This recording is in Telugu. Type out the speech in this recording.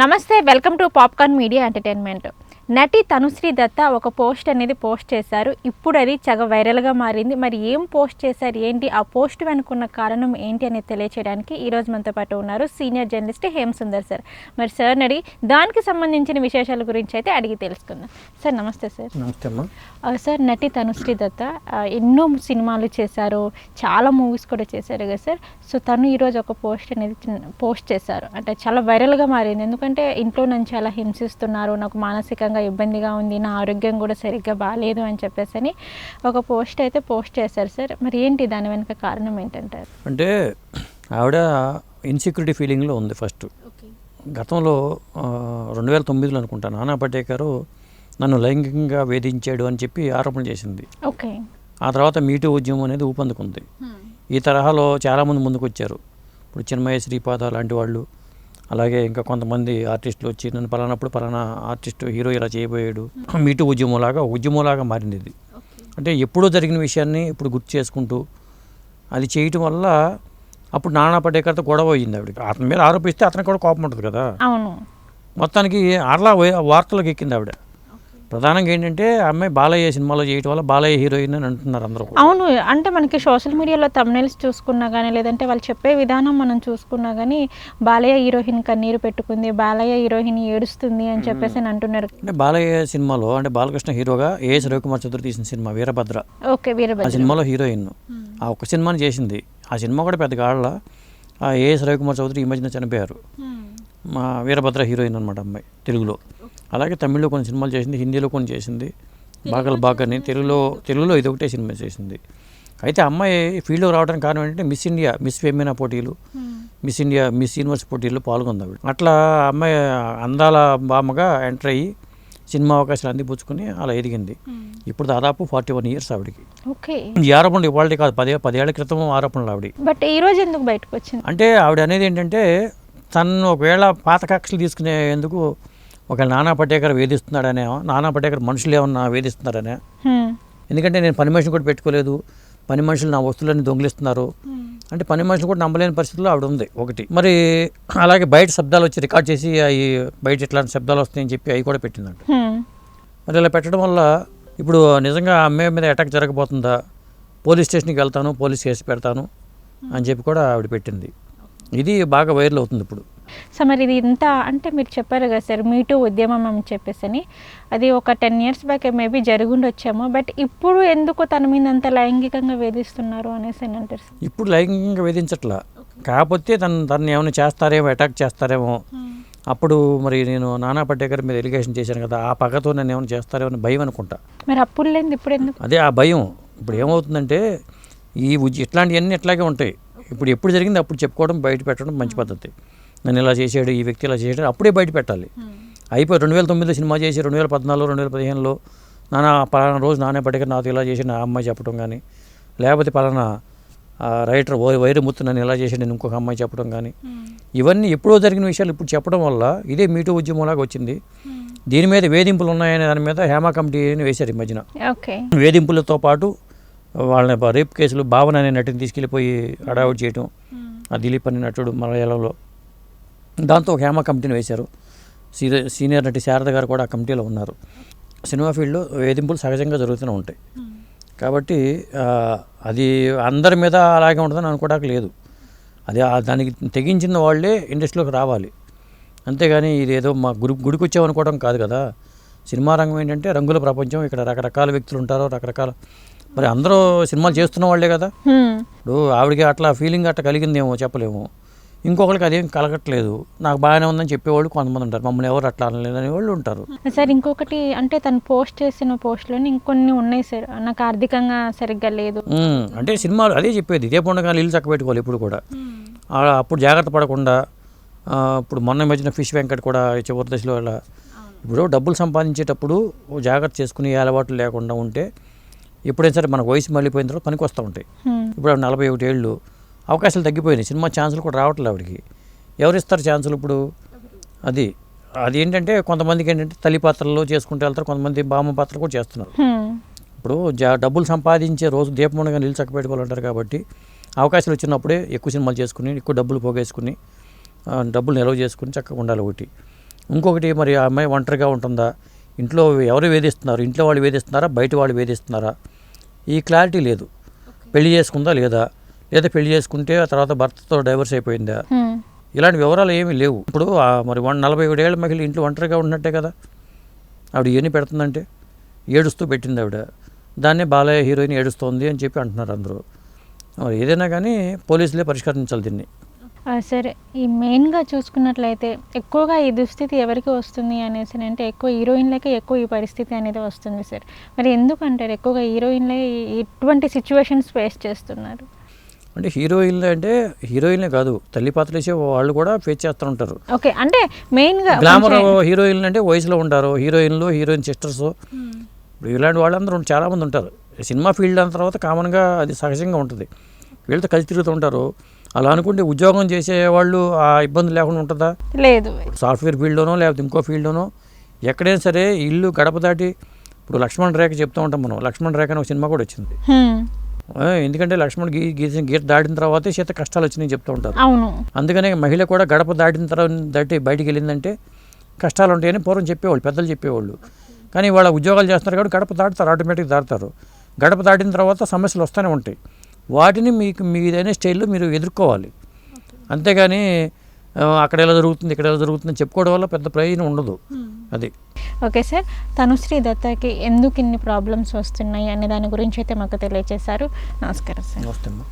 నమస్తే welcome to Popcorn Media Entertainment. నటి తనుశ్రీ దత్త ఒక పోస్ట్ అనేది పోస్ట్ చేశారు. ఇప్పుడు అది చగ వైరల్గా మారింది. మరి ఏం పోస్ట్ చేశారు? ఏంటి? ఆ పోస్ట్ వెనుకున్న కారణం ఏంటి అనేది తెలియచేయడానికి ఈరోజు మనతో పాటు ఉన్నారు senior journalist Hem Sundar sir. మరి సార్ అడిగి దానికి సంబంధించిన విశేషాల గురించి అయితే అడిగి తెలుసుకుందాం. సార్ నమస్తే సార్. నమస్తే అమ్మా. సార్ నటి తనుశ్రీ దత్త ఎన్నో సినిమాలు చేశారు. చాలా మూవీస్ కూడా చేశారు కదా సార్. సో తను ఈరోజు ఒక పోస్ట్ అనేది పోస్ట్ చేశారు. అంటే చాలా వైరల్గా మారింది. ఎందుకంటే ఇంట్లో నన్ను చాలా హింసిస్తున్నారు. నాకు మానసికంగా ఇబ్బందిగా ఉంది నా ఆరోగ్యం కూడా సరిగ్గా బాగాలేదు అని చెప్పేసి అని ఒక పోస్ట్ అయితే పోస్ట్ చేశారు సార్. మరి ఏంటి దాని వెనుక కారణం ఏంటంటారు? అంటే ఆవిడ ఇన్సెక్యూరిటీ ఫీలింగ్లో ఉంది ఫస్ట్ గతంలో రెండు వేల తొమ్మిదిలో అనుకుంటా నానా పటేకర్ నన్ను లైంగికంగా వేధించాడు అని చెప్పి ఆరోపణ చేసింది. ఓకే. ఆ తర్వాత మీటూ ఉద్యమం అనేది ఊపందుకుంది. ఈ తరహాలో చాలామంది ముందుకు వచ్చారు ఇప్పుడు చిన్మయ శ్రీపాద లాంటి వాళ్ళు అలాగే ఇంకా కొంతమంది ఆర్టిస్టులు వచ్చి నన్ను పలానప్పుడు పలానా ఆర్టిస్టు హీరో ఇలా చేయబోయాడు. మీటూ ఉద్యమంలాగా ఉద్యమంలాగా మారింది. ఇది అంటే ఎప్పుడో జరిగిన విషయాన్ని ఇప్పుడు గుర్తు చేసుకుంటూ అది చేయటం వల్ల అప్పుడు నానా పటేకర్తో గొడవ అయ్యింది ఆవిడకి. అతని మీద ఆరోపిస్తే అతనికి కూడా కోపం ఉంటుంది కదా. అవును. మొత్తానికి అట్లా వే- వార్తలకు ఎక్కింది ఆవిడ. ప్రధానంగా ఏంటంటే అమ్మాయి బాలయ్య సినిమాలో చేయటం వల్ల బాలయ్య హీరోయిన్ అని అంటున్నారు అందరూ. అవును. అంటే మనకి సోషల్ మీడియాలో తమ్నైల్స్ చూసుకున్నా కానీ లేదంటే వాళ్ళు చెప్పే విధానం మనం చూసుకున్నా కానీ బాలయ్య హీరోయిన్ కన్నీరు పెట్టుకుంది బాలయ్య హీరోయిన్ ఏడుస్తుంది అని చెప్పేసి అని అంటున్నారు. అంటే బాలయ్య సినిమాలో అంటే బాలకృష్ణ హీరోగా ఏఎస్ రవికుమార్ చౌదరి తీసిన సినిమా వీరభద్ర. ఓకే ఆ వీరభద్ర సినిమాలో హీరోయిన్. ఆ ఒక్క సినిమాని చేసింది. ఆ సినిమా కూడా పెద్ద ఆ ఏఎస్ రవికుమార్ చౌదరి ఈ మధ్యన చనిపోయారు మా వీరభద్ర హీరోయిన్ అనమాట అమ్మాయి తెలుగులో. అలాగే తమిళ్ళో కొన్ని సినిమాలు చేసింది హిందీలో కొన్ని చేసింది. బాగల్ బాగని తెలుగులో తెలుగులో ఇది ఒకటే సినిమా చేసింది. అయితే అమ్మాయి ఫీల్డ్లో రావడానికి కారణం ఏంటంటే మిస్ ఇండియా మిస్ ఫెమినా పోటీలు మిస్ ఇండియా మిస్ యూనివర్స్ పోటీల్లో పాల్గొంది ఆవిడ. అట్లా అమ్మాయి అందాల బామ్మగా ఎంటర్ అయ్యి సినిమా అవకాశాలు అందిపుచ్చుకుని అలా ఎదిగింది. ఇప్పుడు దాదాపు ఫార్టీ వన్ ఇయర్స్ ఆవిడకి. ఓకే. ఈ ఆరోపణలు ఇవాళ కాదు పదే పదేళ్ళ క్రితం ఆరోపణలు ఆవిడ. బట్ ఈ రోజు ఎందుకు బయటకు వచ్చింది? అంటే ఆవిడ అనేది ఏంటంటే తను ఒకవేళ పాత కక్షలు తీసుకునేందుకు ఒక నానా పటేకర్ వేధిస్తున్నాడనే నానా పటేకర్ మనుషులు ఏమన్నా వేధిస్తున్నారనే. ఎందుకంటే నేను పని మనిషిని కూడా పెట్టుకోలేదు. పని మనుషులు నా వస్తువులన్నీ దొంగిలిస్తున్నారు. అంటే పని మనుషులు కూడా నమ్మలేని పరిస్థితుల్లో ఆవిడ ఉంది ఒకటి. మరి అలాగే బయట శబ్దాలు వచ్చి రికార్డ్ చేసి అవి బయట ఇట్లాంటి శబ్దాలు వస్తాయని చెప్పి అవి కూడా పెట్టిందంట. మరి ఇలా పెట్టడం వల్ల ఇప్పుడు నిజంగా ఆ అమ్మాయి మీద అటాక్ జరగబోతుందా? పోలీస్ స్టేషన్కి వెళ్తాను పోలీస్ కేసు పెడతాను అని చెప్పి కూడా ఆవిడ పెట్టింది. ఇది బాగా వైరల్ అవుతుంది ఇప్పుడు. సో మరి ఇది ఇంత అంటే మీరు చెప్పారు కదా సార్ మీటూ ఉద్యమం అని చెప్పేసి అని అది ఒక టెన్ ఇయర్స్ బ్యాక్ మేబీ జరుగుండొచ్చేమో బట్ ఇప్పుడు ఎందుకు తన మీద అంత లైంగికంగా వేధిస్తున్నారు అనేసి అని అంటారు సార్? ఇప్పుడు లైంగికంగా వేధించట్లా. కాకపోతే తను తను ఏమైనా చేస్తారేమో అటాక్ చేస్తారేమో. అప్పుడు మరి నేను నానా పటేకర్ మీద ఎలిగేషన్ చేశాను కదా ఆ పగతో నన్ను ఏమైనా చేస్తారేమో భయం అనుకుంటా. మరి అప్పుడు లేదు ఇప్పుడు ఎందుకు? అదే ఆ భయం. ఇప్పుడు ఏమవుతుందంటే ఈ ఇట్లాంటివన్నీ ఇట్లాగే ఉంటాయి. ఇప్పుడు ఎప్పుడు జరిగింది అప్పుడు చెప్పుకోవడం బయట పెట్టడం మంచి పద్ధతి. నన్ను ఇలా చేసాడు ఈ వ్యక్తి ఇలా చేసాడు అప్పుడే బయట పెట్టాలి. అయిపోయి రెండు వేల తొమ్మిదిలో సినిమా చేసి రెండు వేల పద్నాలుగు రెండు వేల పదిహేనులో నానా పలానా రోజు నానే పట్టుకొని నాతో ఇలా చేసి నా అమ్మాయి చెప్పడం కానీ లేకపోతే పలానా ఆ, రైటర్ వై వైరముత్తు నన్ను ఇలా చేసి నేను ఇంకొక అమ్మాయి చెప్పడం కానీ ఇవన్నీ ఎప్పుడో జరిగిన విషయాలు ఇప్పుడు చెప్పడం వల్ల ఇదే మీటూ ఉద్యమంలాగా వచ్చింది. దీని మీద వేధింపులు ఉన్నాయనే దాని మీద హేమా కమిటీని వేశారు ఈ మధ్యన. వేధింపులతో పాటు వాళ్ళని రేప్ కేసులు భావన అనే నటిని తీసుకెళ్ళిపోయి అడావుట్ చేయటం ఆ దిలీప్ అనే నటుడు మలయాళంలో. దాంతో ఒక హేమ కమిటీని వేశారు. సీనియర్ సీనియర్ నటి శారద గారు కూడా ఆ కమిటీలో ఉన్నారు. సినిమా ఫీల్డ్లో వేధింపులు సహజంగా జరుగుతూనే ఉంటాయి. కాబట్టి అది అందరి మీద అలాగే ఉంటుందని అనుకోవడానికి లేదు. అది దానికి తెగించిన వాళ్ళే ఇండస్ట్రీలోకి రావాలి. అంతేగాని ఇది ఏదో మా గుడి గుడికి వచ్చామనుకోవడం కాదు కదా. సినిమా రంగం ఏంటంటే రంగుల ప్రపంచం ఇక్కడ రకరకాల వ్యక్తులు ఉంటారు రకరకాల మరి అందరూ సినిమాలు చేస్తున్న వాళ్ళే కదా. ఇప్పుడు ఆవిడకి అట్లా ఫీలింగ్ అట్లా కలిగిందేమో చెప్పలేము. ఇంకొకరికి అదేం కలగట్లేదు. నాకు బాగానే ఉందని చెప్పేవాళ్ళు కొంతమంది ఉంటారు. మమ్మల్ని ఎవరు అట్లా అనలేదు అనే వాళ్ళు ఉంటారు. సార్ ఇంకొకటి అంటే తను పోస్ట్ చేసిన పోస్ట్లోని ఇంకొన్ని ఉన్నాయి సార్. నాకు ఆర్థికంగా సరిగ్గా లేదు. అంటే సినిమాలు అదే చెప్పేది. ఇదే పండుగ ఇల్లు చక్క పెట్టుకోవాలి ఇప్పుడు కూడా. అప్పుడు జాగ్రత్త పడకుండా ఇప్పుడు మొన్న మధ్యన ఫిష్ వెంకట్ కూడా చివరి దశలో అలా ఇప్పుడు డబ్బులు సంపాదించేటప్పుడు జాగ్రత్త చేసుకుని ఏ అలవాట్లు లేకుండా ఉంటే ఎప్పుడైనా సరే మనకు వయసు మళ్ళీపోయిన తర్వాత పనికి వస్తూ ఉంటాయి. ఇప్పుడు నలభై ఒకటి ఏళ్ళు. అవకాశాలు తగ్గిపోయినాయి. సినిమా ఛాన్సులు కూడా రావట్లేదు ఆవిడకి. ఎవరు ఇస్తారు ఛాన్సులు ఇప్పుడు? అది అది ఏంటంటే కొంతమందికి ఏంటంటే తల్లి పాత్రల్లో చేసుకుంటూ వెళ్తారు కొంతమంది బామ్మ పాత్రలు కూడా చేస్తున్నారు. ఇప్పుడు జా డబ్బులు సంపాదించే రోజు దీపముండగా నీళ్ళు చక్క పెట్టుకోవాలంటారు కాబట్టి అవకాశాలు వచ్చినప్పుడే ఎక్కువ సినిమాలు చేసుకుని ఎక్కువ డబ్బులు పోగేసుకుని డబ్బులు నిల్వ చేసుకుని చక్కగా ఉండాలి ఒకటి. ఇంకొకటి మరి ఆ అమ్మాయి ఒంటరిగా ఉంటుందా? ఇంట్లో ఎవరు వేధిస్తున్నారు? ఇంట్లో వాళ్ళు వేధిస్తున్నారా? బయట వాళ్ళు వేధిస్తున్నారా? ఈ క్లారిటీ లేదు. పెళ్ళి చేసుకుందా లేదా? లేదా పెళ్ళి చేసుకుంటే ఆ తర్వాత భర్తతో డైవర్స్ అయిపోయిందా. ఇలాంటి వివరాలు ఏమీ లేవు. ఇప్పుడు మరి వన్ నలభై ఏళ్ళ మహిళ ఇంట్లో ఒంటరిగా ఉన్నట్టే కదా? ఆవిడ ఎన్ని పెడుతుందంటే? ఏడుస్తూ పెట్టింది ఆవిడ. దాన్నే బాలయ్య హీరోయిన్ ఏడుస్తోంది అని చెప్పి అంటున్నారు అందరూ. మరి ఏదైనా కానీ పోలీసులే పరిష్కరించాలి దీన్ని. ఆ, సరే. ఈ మెయిన్గా చూసుకున్నట్లయితే ఎక్కువగా ఈ దుస్థితి ఎవరికి వస్తుంది అనేసి అంటే ఎక్కువ హీరోయిన్లకే ఎక్కువ ఈ పరిస్థితి అనేది వస్తుంది సార్. మరి ఎందుకంటారు ఎక్కువగా హీరోయిన్లే ఇటువంటి సిచ్యువేషన్స్ ఫేస్ చేస్తున్నారు? అంటే హీరోయిన్లు అంటే హీరోయిన్లే కాదు తల్లి పాత్రలు వేసే వాళ్ళు కూడా ఫేస్ చేస్తూ ఉంటారు. ఓకే అంటే మెయిన్గా గ్లామర్ హీరోయిన్లు అంటే వయసులో ఉంటారు హీరోయిన్లు హీరోయిన్ సిస్టర్స్ ఇప్పుడు ఇలాంటి వాళ్ళందరూ చాలామంది ఉంటారు. సినిమా ఫీల్డ్ అన్న తర్వాత కామన్గా అది సహజంగా ఉంటుంది. వీళ్ళతో కలిసి తిరుగుతూ ఉంటారు. అలా అనుకుంటే ఉద్యోగం చేసే వాళ్ళు ఆ ఇబ్బంది లేకుండా ఉంటుందా? లేదు. సాఫ్ట్వేర్ ఫీల్డ్లోనో లేకపోతే ఇంకో ఫీల్డ్లోనో ఎక్కడైనా సరే ఇల్లు గడప దాటి ఇప్పుడు లక్ష్మణ్ రేఖ చెప్తూ ఉంటాం మనం. లక్ష్మణ్ రేఖ అని ఒక సినిమా కూడా వచ్చింది. ఆ, ఎందుకంటే లక్ష్మణ్ గీ గీసిన గీత దాటిన తర్వాతే చేత కష్టాలు వచ్చినాయి చెప్తూ ఉంటారు. అవును. అందుకనే మహిళ కూడా గడప దాటిన తర్వాత దాటి బయటికి వెళ్ళిందంటే కష్టాలు ఉంటాయని పూర్వం చెప్పేవాళ్ళు పెద్దలు చెప్పేవాళ్ళు. కానీ వాళ్ళ ఉద్యోగాలు చేస్తున్నారు కాబట్టి గడప దాటుతారు ఆటోమేటిక్ దాటుతారు. గడప దాటిన తర్వాత సమస్యలు వస్తూనే ఉంటాయి. వాటిని మీకు మీదైన స్టైల్లో మీరు ఎదుర్కోవాలి. అంతేగాని అక్కడ ఎలా జరుగుతుంది ఇక్కడ ఎలా జరుగుతుంది చెప్పుకోవడం వల్ల పెద్ద ప్రయోజనం ఉండదు. అది. Okay sir. తనుశ్రీ దత్తకి ఎందుకు ఇన్ని ప్రాబ్లమ్స్ వస్తున్నాయి అనే దాని గురించి అయితే మాకు తెలియజేశారు నమస్కారం సార్. వస్తామ్మా